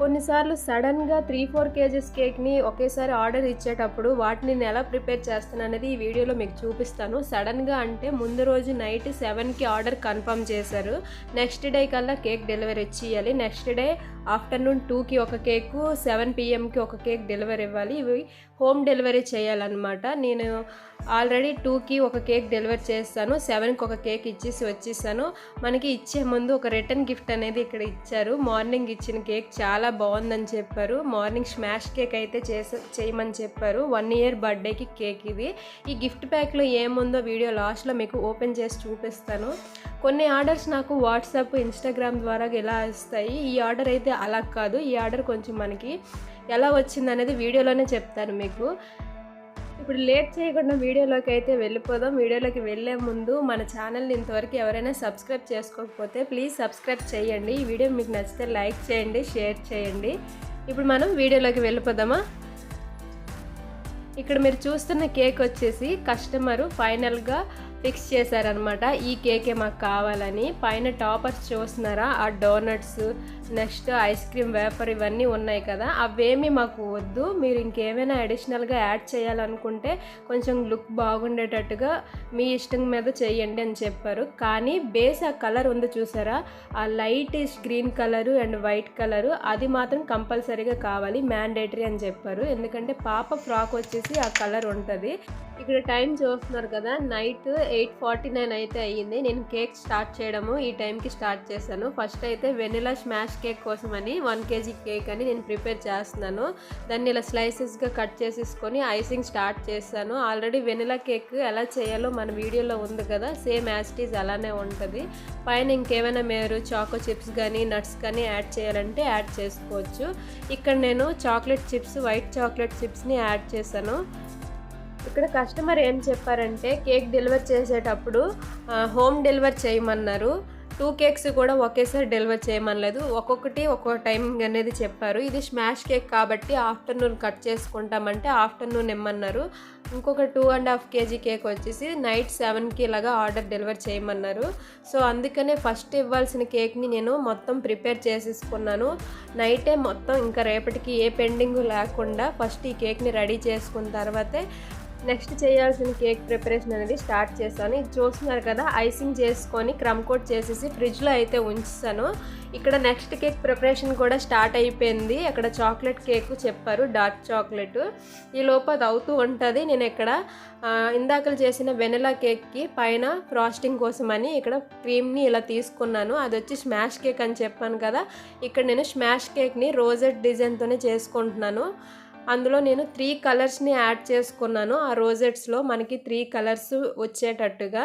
కొన్నిసార్లు సడన్గా three four kgs కేక్ని ఒకేసారి ఆర్డర్ ఇచ్చేటప్పుడు వాటిని నేను ఎలా ప్రిపేర్ చేస్తాను అనేది ఈ వీడియోలో మీకు చూపిస్తాను. సడన్గా అంటే ముందు రోజు నైట్ సెవెన్కి ఆర్డర్ కన్ఫర్మ్ చేశారు. నెక్స్ట్ డే కల్లా కేక్ డెలివరీ ఇచ్చేయాలి. నెక్స్ట్ డే ఆఫ్టర్నూన్ టూకి ఒక కేకు సెవెన్ పిఎంకి ఒక కేక్ డెలివరీ ఇవ్వాలి. ఇవి హోమ్ డెలివరీ చేయాలన్నమాట. నేను ఆల్రెడీ టూకి ఒక కేక్ డెలివరీ చేస్తాను. సెవెన్కి ఒక కేక్ ఇచ్చేసి వచ్చేసాను. మనకి ఇచ్చే ముందు ఒక రిటర్న్ గిఫ్ట్ అనేది ఇక్కడ ఇచ్చారు. మార్నింగ్ ఇచ్చిన కేక్ చాలా బాగుందని చెప్పారు. మార్నింగ్ స్మాష్ కేక్ అయితే చేస చేయమని చెప్పారు. వన్ ఇయర్ బర్త్డేకి కేక్ ఇది ఈ గిఫ్ట్ ప్యాక్లో ఏముందో వీడియో లాస్ట్లో మీకు ఓపెన్ చేసి చూపిస్తాను. కొన్ని ఆర్డర్స్ నాకు వాట్సాప్ ఇన్స్టాగ్రామ్ ద్వారా ఎలా వస్తాయి? ఈ ఆర్డర్ అయితే అలా కాదు. ఈ ఆర్డర్ కొంచెం మనకి ఎలా వచ్చింది అనేది వీడియోలోనే చెప్తాను మీకు. ఇప్పుడు లేట్ చేయకుండా వీడియోలోకి అయితే వెళ్ళిపోదాం. వీడియోలోకి వెళ్ళే ముందు మన ఛానల్ని ఇంతవరకు ఎవరైనా సబ్స్క్రైబ్ చేసుకోకపోతే ప్లీజ్ సబ్స్క్రైబ్ చేయండి. ఈ వీడియో మీకు నచ్చితే లైక్ చేయండి షేర్ చేయండి. ఇప్పుడు మనం వీడియోలోకి వెళ్ళిపోదామా? ఇక్కడ మీరు చూస్తున్న కేక్ వచ్చేసి కస్టమరు ఫైనల్గా ఫిక్స్ చేశారనమాట ఈ కేకే మాకు కావాలని. పైన టాపర్స్ చూస్తున్నారా? ఆ donuts next ice cream wafer ఇవన్నీ ఉన్నాయి కదా. అవేమీ మాకు వద్దు. మీరు ఇంకేమైనా అడిషనల్గా యాడ్ చేయాలనుకుంటే కొంచెం లుక్ బాగుండేటట్టుగా మీ ఇష్టం మీద చేయండి అని చెప్పారు. కానీ బేస్ ఆ కలర్ ఉంది చూసారా? ఆ light green colour and white colour అది మాత్రం కంపల్సరీగా కావాలి. మ్యాండేటరీ అని చెప్పారు. ఎందుకంటే పాప ఫ్రాక్ వచ్చేసి ఆ కలర్ ఉంటుంది. ఇక్కడ టైం చూస్తున్నారు కదా. నైట్ ఎయిట్ ఫార్టీ నైన్ అయితే అయ్యింది. నేను కేక్ స్టార్ట్ చేయడము ఈ టైంకి స్టార్ట్ చేశాను. ఫస్ట్ అయితే వెనిలా స్మాష్ కేక్ కోసం అని వన్ కేజీ కేక్ అని నేను ప్రిపేర్ చేస్తున్నాను. దాన్ని ఇలా స్లైసెస్గా కట్ చేసేసుకొని ఐసింగ్ స్టార్ట్ చేశాను. ఆల్రెడీ వెనిలా కేక్ ఎలా చేయాలో మన వీడియోలో ఉంది కదా సేమ్ యాస్టీజ్ అలానే ఉంటుంది. పైన ఇంకేమైనా మీరు చాకో చిప్స్ కానీ నట్స్ కానీ యాడ్ చేయాలంటే యాడ్ చేసుకోవచ్చు. ఇక్కడ నేను చాక్లెట్ చిప్స్ వైట్ చాక్లెట్ చిప్స్ని యాడ్ చేశాను. ఇక్కడ కస్టమర్ ఏం చెప్పారంటే కేక్ డెలివర్ చేసేటప్పుడు హోమ్ డెలివర్ చేయమన్నారు. టూ కేక్స్ కూడా ఒకేసారి డెలివర్ చేయమనలేదు. ఒక్కొక్కటి ఒక్కొక్క టైం అనేది చెప్పారు. ఇది స్మాష్ కేక్ కాబట్టి ఆఫ్టర్నూన్ కట్ చేసుకుంటామంటే ఆఫ్టర్నూన్ ఇమ్మన్నారు. ఇంకొక two and half KG cake వచ్చేసి నైట్ సెవెన్కి ఇలాగా ఆర్డర్ డెలివర్ చేయమన్నారు. సో అందుకనే ఫస్ట్ ఇవ్వాల్సిన కేక్ని నేను మొత్తం ప్రిపేర్ చేసేసుకున్నాను. నైటే మొత్తం ఇంకా రేపటికి ఏ పెండింగ్ లేకుండా ఫస్ట్ ఈ కేక్ని రెడీ చేసుకున్న తర్వాతే నెక్స్ట్ చేయాల్సిన కేక్ ప్రిపరేషన్ అనేది స్టార్ట్ చేశాను ఇది చూస్తున్నారు కదా ఐసింగ్ చేసుకొని క్రమ్ కోట్ చేసేసి ఫ్రిడ్జ్లో అయితే ఉంచాను ఇక్కడ నెక్స్ట్ కేక్ ప్రిపరేషన్ కూడా స్టార్ట్ అయిపోయింది. అక్కడ చాక్లెట్ కేక్ చెప్పారు డార్క్ చాక్లెట్. ఈ లోపు అది అవుతూ ఉంటుంది. నేను ఇక్కడ ఇందాకలు చేసిన వెనిలా కేక్కి పైన ఫ్రాస్టింగ్ కోసమని ఇక్కడ క్రీమ్ని ఇలా తీసుకున్నాను. అది వచ్చి స్మాష్ కేక్ అని చెప్పాను కదా. ఇక్కడ నేను స్మాష్ కేక్ని రోజెట్ డిజైన్తోనే చేసుకుంటున్నాను. అందులో నేను త్రీ కలర్స్ని యాడ్ చేసుకున్నాను. ఆ రోజెట్స్లో మనకి త్రీ కలర్స్ వచ్చేటట్టుగా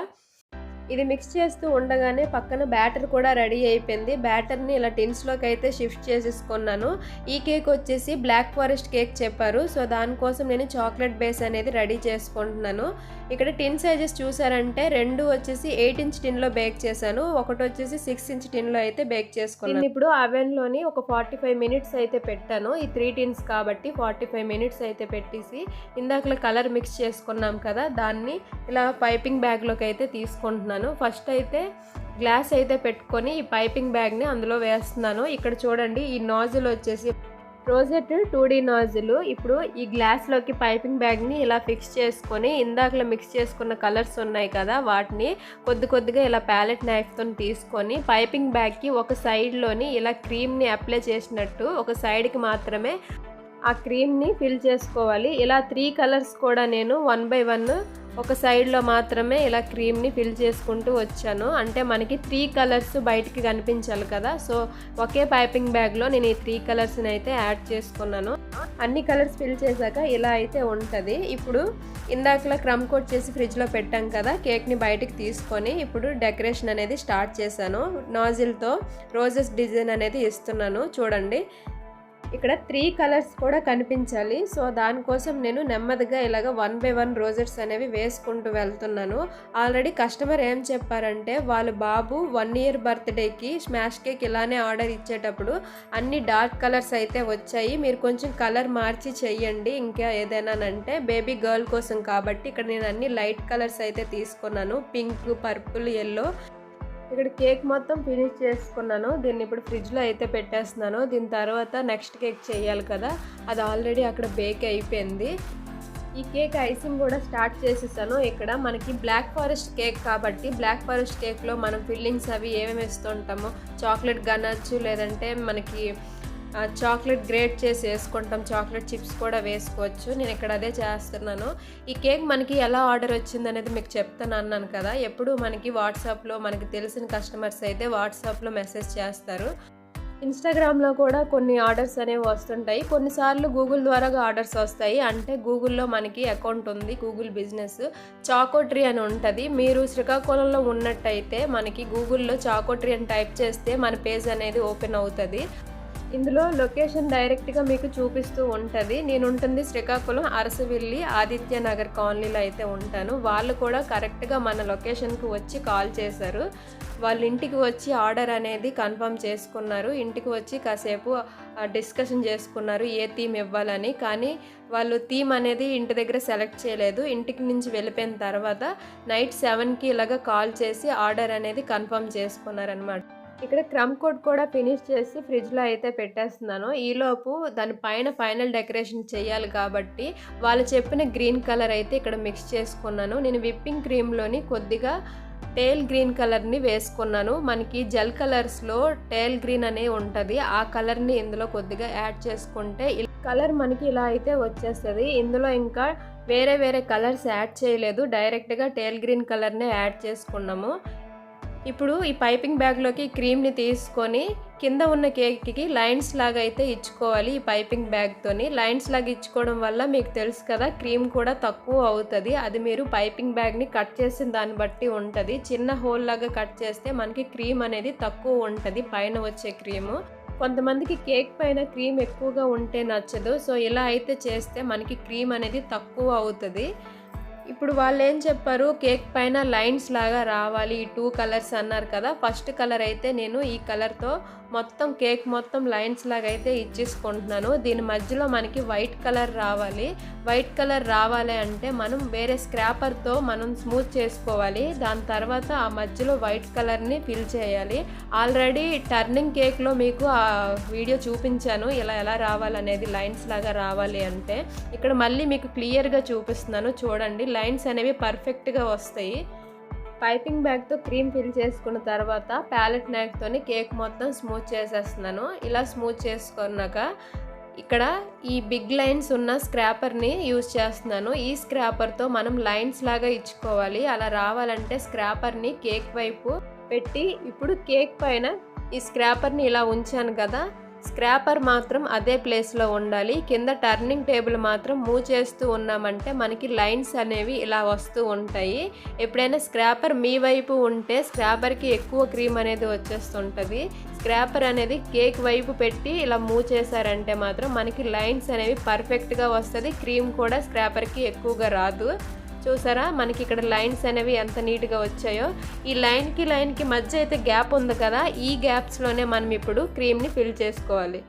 ఇది మిక్స్ చేస్తూ ఉండగానే పక్కన బ్యాటర్ కూడా రెడీ అయిపోయింది. బ్యాటర్ని ఇలా టిన్స్లోకి అయితే షిఫ్ట్ చేసేసుకున్నాను. ఈ కేక్ వచ్చేసి బ్లాక్ ఫారెస్ట్ కేక్ చెప్పారు. సో దానికోసం నేను చాక్లెట్ బేస్ అనేది రెడీ చేసుకుంటున్నాను. ఇక్కడ టిన్ సైజెస్ చూసారంటే రెండు వచ్చేసి ఎయిట్ ఇంచ్ టిన్లో బేక్ చేశాను. ఒకటి వచ్చేసి సిక్స్ ఇంచ్ టిన్లో అయితే బేక్ చేసుకున్నాను. ఇప్పుడు అవెన్లోని ఒక ఫార్టీ ఫైవ్ మినిట్స్ అయితే పెట్టాను. ఈ త్రీ టిన్స్ కాబట్టి ఫార్టీ ఫైవ్ మినిట్స్ అయితే పెట్టేసి ఇందాకలా కలర్ మిక్స్ చేసుకున్నాం కదా దాన్ని ఇలా పైపింగ్ బ్యాగ్లోకి అయితే తీసుకుంటున్నాను. ఫస్ట్ అయితే గ్లాస్ అయితే పెట్టుకొని ఈ పైపింగ్ బ్యాగ్ని అందులో వేస్తున్నాను. ఇక్కడ చూడండి ఈ నాజిల్ వచ్చేసి రోజెట్ టూ డీ నాజిల్. ఇప్పుడు ఈ గ్లాస్లోకి పైపింగ్ బ్యాగ్ని ఇలా ఫిక్స్ చేసుకొని ఇందాకలో మిక్స్ చేసుకున్న కలర్స్ ఉన్నాయి కదా వాటిని కొద్ది కొద్దిగా ఇలా ప్యాలెట్ నైఫ్తో తీసుకొని పైపింగ్ బ్యాగ్కి ఒక సైడ్లోని ఇలా క్రీమ్ని అప్లై చేసినట్టు ఒక సైడ్కి మాత్రమే ఆ క్రీమ్ని ఫిల్ చేసుకోవాలి. ఇలా త్రీ కలర్స్ కూడా నేను వన్ బై వన్ ఒక సైడ్లో మాత్రమే ఇలా క్రీమ్ని ఫిల్ చేసుకుంటూ వచ్చాను. అంటే మనకి త్రీ కలర్స్ బయటికి కనిపించాలి కదా. సో ఒకే పైపింగ్ బ్యాగ్లో నేను ఈ త్రీ కలర్స్ని అయితే యాడ్ చేసుకున్నాను. అన్ని కలర్స్ ఫిల్ చేశాక ఇలా అయితే ఉంటుంది. ఇప్పుడు ఇందాకలా క్రమ్ కోట్ చేసి ఫ్రిడ్జ్లో పెట్టాం కదా కేక్ని బయటికి తీసుకొని ఇప్పుడు డెకరేషన్ అనేది స్టార్ట్ చేశాను. నాజిల్తో రోజెస్ డిజైన్ అనేది ఇస్తున్నాను. చూడండి ఇక్కడ త్రీ కలర్స్ కూడా కనిపించాలి. సో దానికోసం నేను నెమ్మదిగా ఇలాగ వన్ బై వన్ రోజెట్స్ అనేవి వేసుకుంటూ వెళ్తున్నాను. ఆల్రెడీ కస్టమర్ ఏం చెప్పారంటే వాళ్ళ బాబు వన్ ఇయర్ బర్త్డేకి స్మాష్ కేక్ ఇలానే ఆర్డర్ ఇచ్చేటప్పుడు అన్ని డార్క్ కలర్స్ అయితే వచ్చాయి. మీరు కొంచెం కలర్ మార్చి చెయ్యండి ఇంకా ఏదైనానంటే బేబీ గర్ల్ కోసం కాబట్టి ఇక్కడ నేను అన్ని లైట్ కలర్స్ అయితే తీసుకున్నాను. Pink purple yellow. ఇక్కడ కేక్ మొత్తం ఫినిష్ చేసుకున్నాను. దీన్ని ఇప్పుడు ఫ్రిడ్జ్లో అయితే పెట్టేస్తున్నాను. దీని తర్వాత నెక్స్ట్ కేక్ చేయాలి కదా. అది ఆల్రెడీ అక్కడ బేక్ అయిపోయింది. ఈ కేక్ ఐసింగ్ కూడా స్టార్ట్ చేసేసాను. ఇక్కడ మనకి బ్లాక్ ఫారెస్ట్ కేక్ కాబట్టి బ్లాక్ ఫారెస్ట్ కేక్లో మనం ఫిల్లింగ్స్ అవి ఏమేమి ఇస్తుంటామో చాక్లెట్ గనచ్చు లేదంటే మనకి చాక్లెట్ గ్రేట్ చేసి వేసుకుంటాం చాక్లెట్ చిప్స్ కూడా వేసుకోవచ్చు. నేను ఇక్కడ అదే చేస్తున్నాను. ఈ కేక్ మనకి ఎలా ఆర్డర్ వచ్చింది అనేది మీకు చెప్తాను అన్నాను కదా. ఎప్పుడు మనకి వాట్సాప్లో మనకి తెలిసిన కస్టమర్స్ అయితే వాట్సాప్లో మెసేజ్ చేస్తారు. ఇన్స్టాగ్రామ్లో కూడా కొన్ని ఆర్డర్స్ అనేవి వస్తుంటాయి. కొన్నిసార్లు గూగుల్ ద్వారా ఆర్డర్స్ వస్తాయి. అంటే గూగుల్లో మనకి అకౌంట్ ఉంది గూగుల్ బిజినెస్. చాకోట్రీ అని ఉంటుంది. మీరు శ్రీకాకుళంలో ఉన్నట్టయితే మనకి గూగుల్లో చాకోట్రీ అని టైప్ చేస్తే మన పేజ్ అనేది ఓపెన్ అవుతుంది. ఇందులో లొకేషన్ డైరెక్ట్గా మీకు చూపిస్తూ ఉంటుంది. నేను ఉంటుంది శ్రీకాకుళం అరసవెల్లి ఆదిత్య నగర్ కాలనీలో అయితే ఉంటాను. వాళ్ళు కూడా కరెక్ట్గా మన లొకేషన్కి వచ్చి కాల్ చేశారు. వాళ్ళ ఇంటికి వచ్చి ఆర్డర్ అనేది కన్ఫర్మ్ చేసుకున్నారు. ఇంటికి వచ్చి కాసేపు డిస్కషన్ చేసుకున్నారు. ఏ థీమ్ ఇవ్వాలని. కానీ వాళ్ళు థీమ్ అనేది ఇంటి దగ్గర సెలెక్ట్ చేయలేదు. ఇంటికి నుంచి వెళ్ళిపోయిన తర్వాత నైట్ సెవెన్కి ఇలాగ కాల్ చేసి ఆర్డర్ అనేది కన్ఫర్మ్ చేసుకున్నారనమాట ఇక్కడ క్రమ్ కోడ్ కూడా ఫినిష్ చేసి ఫ్రిడ్జ్లో అయితే పెట్టేస్తున్నాను. ఈలోపు దాని పైన ఫైనల్ డెకరేషన్ చేయాలి కాబట్టి వాళ్ళు చెప్పిన గ్రీన్ కలర్ అయితే ఇక్కడ మిక్స్ చేసుకున్నాను. నేను విప్పింగ్ క్రీమ్లోని కొద్దిగా టేల్ గ్రీన్ కలర్ని వేసుకున్నాను. మనకి జెల్ కలర్స్లో టేల్ గ్రీన్ అనే ఉంటుంది. ఆ కలర్ని ఇందులో కొద్దిగా యాడ్ చేసుకుంటే కలర్ మనకి ఇలా అయితే వచ్చేస్తుంది. ఇందులో ఇంకా వేరే వేరే కలర్స్ యాడ్ చేయలేదు. డైరెక్ట్గా టేల్ గ్రీన్ కలర్నే యాడ్ చేసుకున్నాము. ఇప్పుడు ఈ పైపింగ్ బ్యాగ్లోకి క్రీమ్ని తీసుకొని కింద ఉన్న కేక్కి లైన్స్ లాగా అయితే ఇచ్చుకోవాలి ఈ పైపింగ్ బ్యాగ్తోని. లైన్స్ లాగా ఇచ్చుకోవడం వల్ల మీకు తెలుసు కదా క్రీమ్ కూడా తక్కువ అవుతుంది. అది మీరు పైపింగ్ బ్యాగ్ని కట్ చేసిన దాన్ని బట్టి ఉంటుంది. చిన్న హోల్ లాగా కట్ చేస్తే మనకి క్రీమ్ అనేది తక్కువ ఉంటుంది పైన వచ్చే క్రీము. కొంతమందికి కేక్ పైన క్రీమ్ ఎక్కువగా ఉంటే నచ్చదు. సో ఇలా అయితే చేస్తే మనకి క్రీమ్ అనేది తక్కువ అవుతుంది. ఇప్పుడు వాళ్ళు ఏం చెప్పారు? కేక్ పైన లైన్స్ లాగా రావాలి. ఈ టూ కలర్స్ అన్నారు కదా. ఫస్ట్ కలర్ అయితే నేను ఈ కలర్తో మొత్తం కేక్ మొత్తం లైన్స్ లాగా అయితే ఇచ్చేసుకుంటున్నాను. దీని మధ్యలో మనకి వైట్ కలర్ రావాలి. వైట్ కలర్ రావాలి అంటే మనం వేరే స్క్రాపర్తో మనం స్మూత్ చేసుకోవాలి. దాని తర్వాత ఆ మధ్యలో వైట్ కలర్ని ఫిల్ చేయాలి. ఆల్రెడీ టర్నింగ్ కేక్లో మీకు ఆ వీడియో చూపించాను. ఇలా ఎలా రావాలనేది లైన్స్ లాగా రావాలి అంటే. ఇక్కడ మళ్ళీ మీకు క్లియర్గా చూపిస్తున్నాను. చూడండి లైన్స్ అనేవి పర్ఫెక్ట్గా వస్తాయి. పైపింగ్ బ్యాగ్తో క్రీమ్ ఫిల్ చేసుకున్న తర్వాత ప్యాలెట్ నైఫ్తోని కేక్ మొత్తం స్మూత్ చేసేస్తున్నాను. ఇలా స్మూత్ చేసుకున్నాక ఇక్కడ ఈ బిగ్ లైన్స్ ఉన్న స్క్రాపర్ని యూజ్ చేస్తున్నాను. ఈ స్క్రాపర్తో మనం లైన్స్ లాగా ఇచ్చుకోవాలి. అలా రావాలంటే స్క్రాపర్ని కేక్ వైపు పెట్టి ఇప్పుడు కేక్ పైన ఈ స్క్రాపర్ని ఇలా ఉంచాను కదా. స్క్రాపర్ మాత్రం అదే ప్లేస్లో ఉండాలి. కింద టర్నింగ్ టేబుల్ మాత్రం మూవ్ చేస్తూ ఉన్నామంటే మనకి లైన్స్ అనేవి ఇలా వస్తూ ఉంటాయి. ఎప్పుడైనా స్క్రాపర్ మీ వైపు ఉంటే స్క్రాపర్కి ఎక్కువ క్రీమ్ అనేది వచ్చేస్తుంటుంది. స్క్రాపర్ అనేది కేక్ వైపు పెట్టి ఇలా మూవ్ చేశారంటే మాత్రం మనకి లైన్స్ అనేవి పర్ఫెక్ట్గా వస్తుంది. క్రీమ్ కూడా స్క్రాపర్కి ఎక్కువగా రాదు. చూసారా? మనకి ఇక్కడ లైన్స్ అనేవి ఎంత నీట్గా వచ్చాయో. ఈ లైన్కి లైన్కి మధ్య అయితే గ్యాప్ ఉంది కదా? ఈ గ్యాప్స్లోనే మనం ఇప్పుడు క్రీమ్ని ఫిల్ చేసుకోవాలి.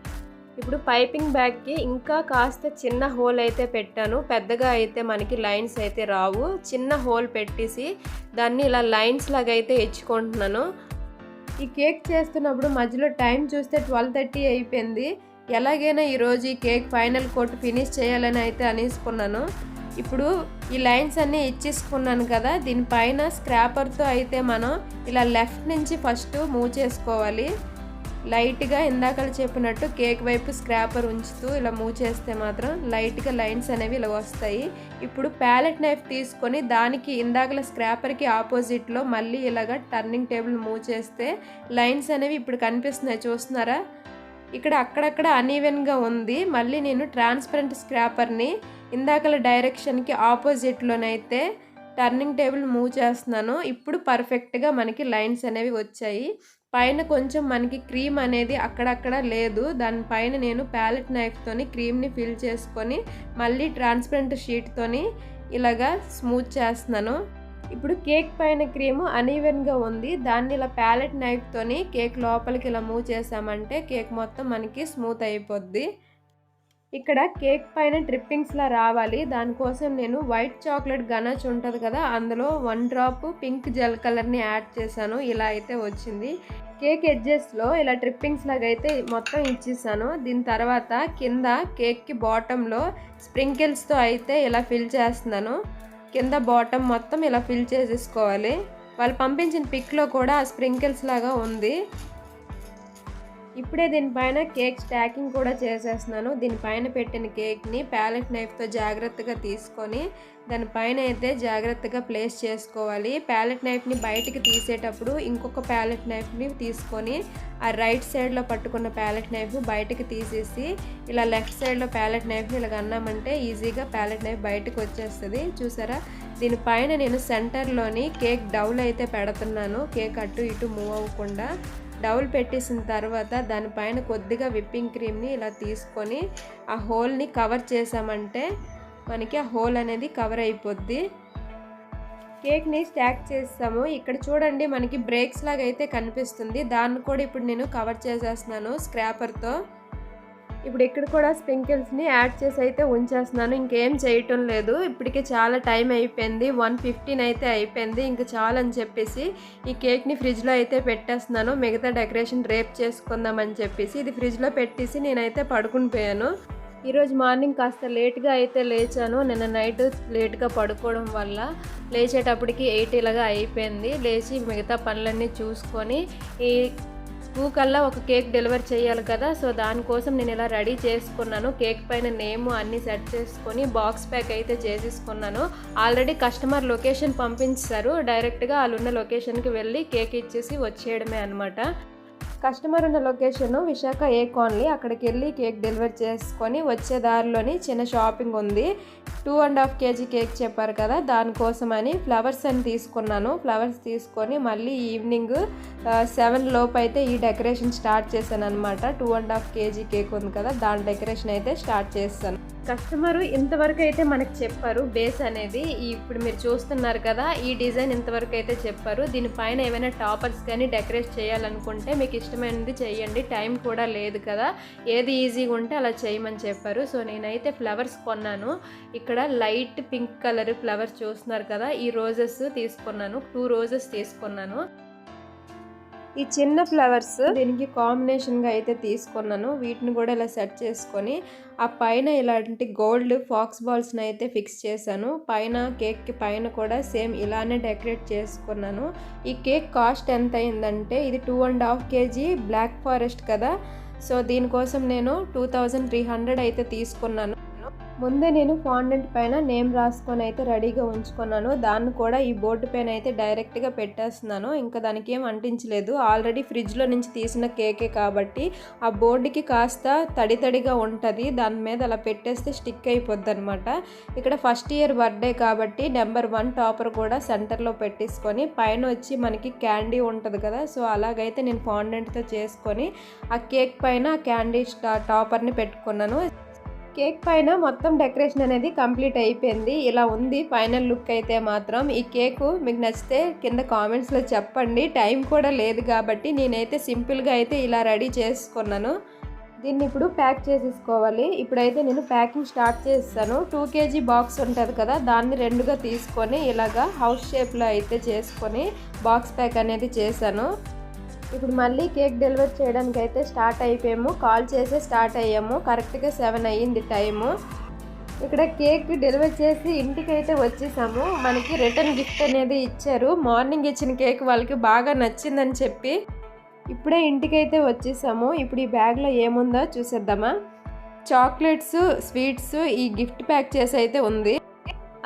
ఇప్పుడు పైపింగ్ బ్యాగ్కి ఇంకా కాస్త చిన్న హోల్ అయితే పెట్టాను. పెద్దగా అయితే మనకి లైన్స్ అయితే రావు. చిన్న హోల్ పెట్టేసి దాన్ని ఇలా లైన్స్ లాగా అయితే ఇచ్చుకుంటున్నాను ఈ కేక్ చేస్తున్నప్పుడు మధ్యలో టైం చూస్తే ట్వెల్వ్ థర్టీ అయిపోయింది. ఎలాగైనా ఈరోజు ఈ కేక్ ఫైనల్ కోట్ ఫినిష్ చేయాలని అయితే అనేసుకున్నాను. ఇప్పుడు ఈ లైన్స్ అన్నీ ఇచ్చేసుకున్నాను కదా దీనిపైన స్క్రాపర్తో అయితే మనం ఇలా లెఫ్ట్ నుంచి ఫస్ట్ మూవ్ చేసుకోవాలి. లైట్గా ఇందాక చెప్పినట్టు కేక్ వైపు స్క్రాపర్ ఉంచుతూ ఇలా మూవ్ చేస్తే మాత్రం లైట్గా లైన్స్ అనేవి ఇలా వస్తాయి. ఇప్పుడు ప్యాలెట్ నైఫ్ తీసుకొని దానికి ఇందాకల స్క్రాపర్కి ఆపోజిట్లో మళ్ళీ ఇలాగ టర్నింగ్ టేబుల్ మూవ్ చేస్తే లైన్స్ అనేవి ఇప్పుడు కనిపిస్తున్నాయి. చూస్తున్నారా? ఇక్కడ అక్కడక్కడ అన్ఈవెన్గా ఉంది. మళ్ళీ నేను ట్రాన్స్పరెంట్ స్క్రాపర్ని ఇందాకల డైరెక్షన్కి ఆపోజిట్లోనైతే టర్నింగ్ టేబుల్ మూవ్ చేస్తున్నాను. ఇప్పుడు పర్ఫెక్ట్గా మనకి లైన్స్ అనేవి వచ్చాయి. పైన కొంచెం మనకి క్రీమ్ అనేది అక్కడక్కడ లేదు. దానిపైన నేను ప్యాలెట్ నైఫ్తోని క్రీమ్ని ఫిల్ చేసుకొని మళ్ళీ ట్రాన్స్పరెంట్ షీట్తోని ఇలాగా స్మూత్ చేస్తున్నాను. ఇప్పుడు కేక్ పైన క్రీమ్ అనీవెన్గా ఉంది. దాన్ని ఇలా ప్యాలెట్ నైఫ్తోని కేక్ లోపలికి ఇలా మూవ్ చేసామంటే కేక్ మొత్తం మనకి స్మూత్ అయిపోద్ది. ఇక్కడ కేక్ పైన ట్రిప్పింగ్స్లా రావాలి. దానికోసం నేను వైట్ చాక్లెట్ గనాచ్ ఉంటుంది కదా అందులో వన్ డ్రాప్ పింక్ జెల్ కలర్ని యాడ్ చేశాను. ఇలా అయితే వచ్చింది. కేక్ ఎడ్జెస్లో ఇలా ట్రిప్పింగ్స్ లాగా అయితే మొత్తం ఇచ్చేసాను. దీని తర్వాత కింద కేక్కి బాటంలో స్ప్రింకిల్స్తో అయితే ఇలా ఫిల్ చేస్తున్నాను. కింద బాటమ్ మొత్తం ఇలా ఫిల్ చేసేసుకోవాలి. వాళ్ళు పంపించిన పిక్లో కూడా ఆ స్ప్రింకిల్స్ లాగా ఉంది. ఇప్పుడే దీనిపైన కేక్ స్టాకింగ్ కూడా చేసేస్తున్నాను. దీనిపైన పెట్టిన కేక్ని ప్యాలెట్ నైఫ్తో జాగ్రత్తగా తీసుకొని దానిపైన అయితే జాగ్రత్తగా ప్లేస్ చేసుకోవాలి. ప్యాలెట్ నైఫ్ని బయటికి తీసేటప్పుడు ఇంకొక ప్యాలెట్ నైఫ్ని తీసుకొని ఆ రైట్ సైడ్లో పట్టుకున్న ప్యాలెట్ నైఫ్ బయటికి తీసేసి ఇలా లెఫ్ట్ సైడ్లో ప్యాలెట్ నైఫ్ని ఇలా అన్నామంటే ఈజీగా ప్యాలెట్ నైఫ్ బయటకు వచ్చేస్తుంది. చూసారా? దీనిపైన నేను సెంటర్లోని కేక్ డౌల్ అయితే పెడుతున్నాను. కేక్ అటు ఇటు మూవ్ అవ్వకుండా డౌల్ పెట్టేసిన తర్వాత దానిపైన కొద్దిగా విప్పింగ్ క్రీమ్ని ఇలా తీసుకొని ఆ హోల్ని కవర్ చేసామంటే మనకి ఆ హోల్ అనేది కవర్ అయిపోద్ది. కేక్ని స్టాక్ చేస్తాము ఇక్కడ చూడండి మనకి బ్రేక్స్ లాగా అయితే కనిపిస్తుంది. దాన్ని కూడా ఇప్పుడు నేను కవర్ చేసేస్తున్నాను స్క్రాపర్తో ఇప్పుడు ఇక్కడ కూడా స్ప్రింకిల్స్ని యాడ్ చేసి అయితే ఉంచేస్తున్నాను. ఇంకేం చేయటం లేదు. ఇప్పటికే చాలా టైం అయిపోయింది. వన్ ఫిఫ్టీన్ అయితే అయిపోయింది. ఇంకా చాలు అని చెప్పేసి ఈ కేక్ని ఫ్రిడ్జ్లో అయితే పెట్టేస్తున్నాను. మిగతా డెకరేషన్ రేప్ చేసుకుందామని చెప్పేసి ఇది ఫ్రిడ్జ్లో పెట్టేసి నేనైతే పడుకుని పోయాను. ఈరోజు మార్నింగ్ కాస్త లేట్గా అయితే లేచాను. నిన్న నైట్ లేట్గా పడుకోవడం వల్ల లేచేటప్పటికి ఎయిట్ ఇలాగా అయిపోయింది. లేచి మిగతా పనులన్నీ చూసుకొని ఈ టూ కల్లా ఒక కేక్ డెలివర్ చేయాలి కదా సో దానికోసం నేను ఇలా రెడీ చేసుకున్నాను. కేక్ పైన నేమ్ అన్నీ సెట్ చేసుకొని బాక్స్ ప్యాక్ అయితే చేసేసుకున్నాను. ఆల్రెడీ కస్టమర్ లొకేషన్ పంపించారు. డైరెక్ట్గా వాళ్ళు ఉన్న లొకేషన్కి వెళ్ళి కేక్ ఇచ్చేసి వచ్చేయడమే అనమాట కస్టమర్ ఉన్న లొకేషన్ విశాఖ ఏ కాలనీ అక్కడికి వెళ్ళి కేక్ డెలివర్ చేసుకొని వచ్చే దారిలోని చిన్న షాపింగ్ ఉంది. Two and half KG cake చెప్పారు కదా దానికోసమని ఫ్లవర్స్ అని తీసుకున్నాను. ఫ్లవర్స్ తీసుకొని మళ్ళీ ఈవినింగ్ సెవెన్ లోపు అయితే ఈ డెకరేషన్ స్టార్ట్ చేశాను అనమాట two and half KG cake ఉంది కదా దాని డెకరేషన్ అయితే స్టార్ట్ చేస్తాను. కస్టమరు ఇంతవరకు అయితే మనకు చెప్పారు బేస్ అనేది. ఇప్పుడు మీరు చూస్తున్నారు కదా ఈ డిజైన్ ఇంతవరకు అయితే చెప్పారు. దీనిపైన ఏమైనా టాపర్స్ కానీ డెకరేట్ చేయాలనుకుంటే మీకు ఇష్టమైనది చేయండి. టైం కూడా లేదు కదా ఏది ఈజీగా ఉంటే అలా చేయమని చెప్పారు. సో నేనైతే ఫ్లవర్స్ కొన్నాను. ఇక్కడ లైట్ పింక్ కలర్ ఫ్లవర్స్ చూస్తున్నారు కదా ఈ రోజెస్ తీసుకున్నాను. టూ రోజెస్ తీసుకున్నాను. ఈ చిన్న ఫ్లవర్స్ దీనికి కాంబినేషన్గా అయితే తీసుకున్నాను. వీటిని కూడా ఇలా సెట్ చేసుకొని ఆ పైన ఇలాంటి గోల్డ్ ఫాక్స్ బాల్స్ని అయితే ఫిక్స్ చేశాను. పైన కేక్కి పైన కూడా సేమ్ ఇలానే డెకరేట్ చేసుకున్నాను. ఈ కేక్ కాస్ట్ ఎంత అయిందంటే ఇది two and half KG black forest కదా. సో దీనికోసం నేను టూ థౌజండ్ త్రీ హండ్రెడ్ అయితే తీసుకున్నాను. ముందే నేను ఫాండెంట్ పైన నేమ్ రాసుకొని అయితే రెడీగా ఉంచుకున్నాను. దాన్ని కూడా ఈ బోర్డు పైన అయితే డైరెక్ట్గా పెట్టేస్తున్నాను. ఇంకా దానికి ఏం అంటించలేదు. ఆల్రెడీ ఫ్రిడ్జ్లో నుంచి తీసిన కేకే కాబట్టి ఆ బోర్డుకి కాస్త తడి తడిగా ఉంటుంది. దాని మీద అలా పెట్టేస్తే స్టిక్ అయిపోద్ది అనమాట ఇక్కడ ఫస్ట్ ఇయర్ బర్త్డే కాబట్టి నెంబర్ వన్ టాపర్ కూడా సెంటర్లో పెట్టేసుకొని పైన వచ్చి మనకి క్యాండీ ఉంటుంది కదా. సో అలాగైతే నేను ఫాండెంట్తో చేసుకొని ఆ కేక్ పైన ఆ క్యాండీ టాపర్ని పెట్టుకున్నాను. కేక్ పైన మొత్తం డెకరేషన్ అనేది కంప్లీట్ అయిపోయింది. ఇలా ఉంది. ఫైనల్ లుక్ అయితే మాత్రం ఈ కేకు మీకు నచ్చితే కింద కామెంట్స్లో చెప్పండి. టైం కూడా లేదు కాబట్టి నేనైతే సింపుల్గా అయితే ఇలా రెడీ చేసుకున్నాను. దీన్ని ఇప్పుడు ప్యాక్ చేసేసుకోవాలి. ఇప్పుడైతే నేను ప్యాకింగ్ స్టార్ట్ చేస్తాను. టూ కేజీ బాక్స్ ఉంటుంది కదా దాన్ని రెండుగా తీసుకొని ఇలాగా హౌస్ షేప్లో అయితే చేసుకొని బాక్స్ ప్యాక్ అనేది చేశాను. ఇప్పుడు మళ్ళీ కేక్ డెలివర్ చేయడానికి అయితే స్టార్ట్ అయిపోయాము. కాల్ చేసి స్టార్ట్ అయ్యాము. కరెక్ట్గా సెవెన్ అయ్యింది టైము. ఇక్కడ కేక్ డెలివర్ చేసి ఇంటికైతే వచ్చేసాము. మనకి రిటర్న్ గిఫ్ట్ అనేది ఇచ్చారు. మార్నింగ్ ఇచ్చిన కేక్ వాళ్ళకి బాగా నచ్చిందని చెప్పి ఇప్పుడే ఇంటికైతే వచ్చేసాము. ఇప్పుడు ఈ బ్యాగ్లో ఏముందో చూసేద్దామా? చాక్లెట్స్ స్వీట్స్ ఈ గిఫ్ట్ ప్యాక్ చేసి అయితే ఉంది.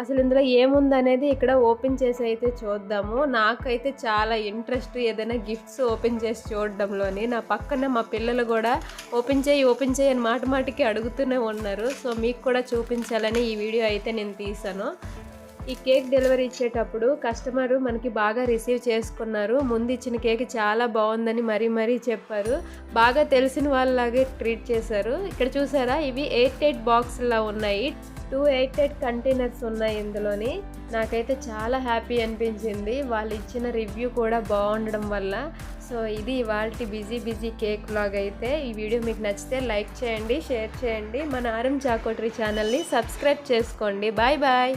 అసలు ఇందులో ఏముందనేది ఇక్కడ ఓపెన్ చేసి అయితే చూద్దాము. నాకైతే చాలా ఇంట్రెస్ట్ ఏదైనా గిఫ్ట్స్ ఓపెన్ చేసి చూడడంలోని నా పక్కన మా పిల్లలు కూడా ఓపెన్ చేయి ఓపెన్ చేయి అని మాట మాటికి అడుగుతూనే ఉన్నారు. సో మీకు కూడా చూపించాలని ఈ వీడియో అయితే నేను తీసాను ఈ కేక్ డెలివరీ ఇచ్చేటప్పుడు కస్టమర్ మనకి బాగా రిసీవ్ చేసుకున్నారు. ముందు ఇచ్చిన కేక్ చాలా బాగుందని మరీ మరీ చెప్పారు. బాగా తెలిసిన వాళ్ళలాగే ట్రీట్ చేశారు. ఇక్కడ చూసారా? ఇవి ఎయిట్ ఎయిట్ బాక్స్లా ఉన్నాయి. టూ ఎయిట్ ఎయిట్ కంటైనర్స్ ఉన్నాయి ఇందులోని. నాకైతే చాలా హ్యాపీ అనిపించింది. వాళ్ళు ఇచ్చిన రివ్యూ కూడా బాగుండడం వల్ల. సో ఇది ఇవాళ బిజీ బిజీ కేక్ వ్లాగ్ అయితే ఈ వీడియో మీకు నచ్చితే లైక్ చేయండి షేర్ చేయండి. మన ఆరం చాకోటరీ ఛానల్ని సబ్స్క్రైబ్ చేసుకోండి. Bye bye.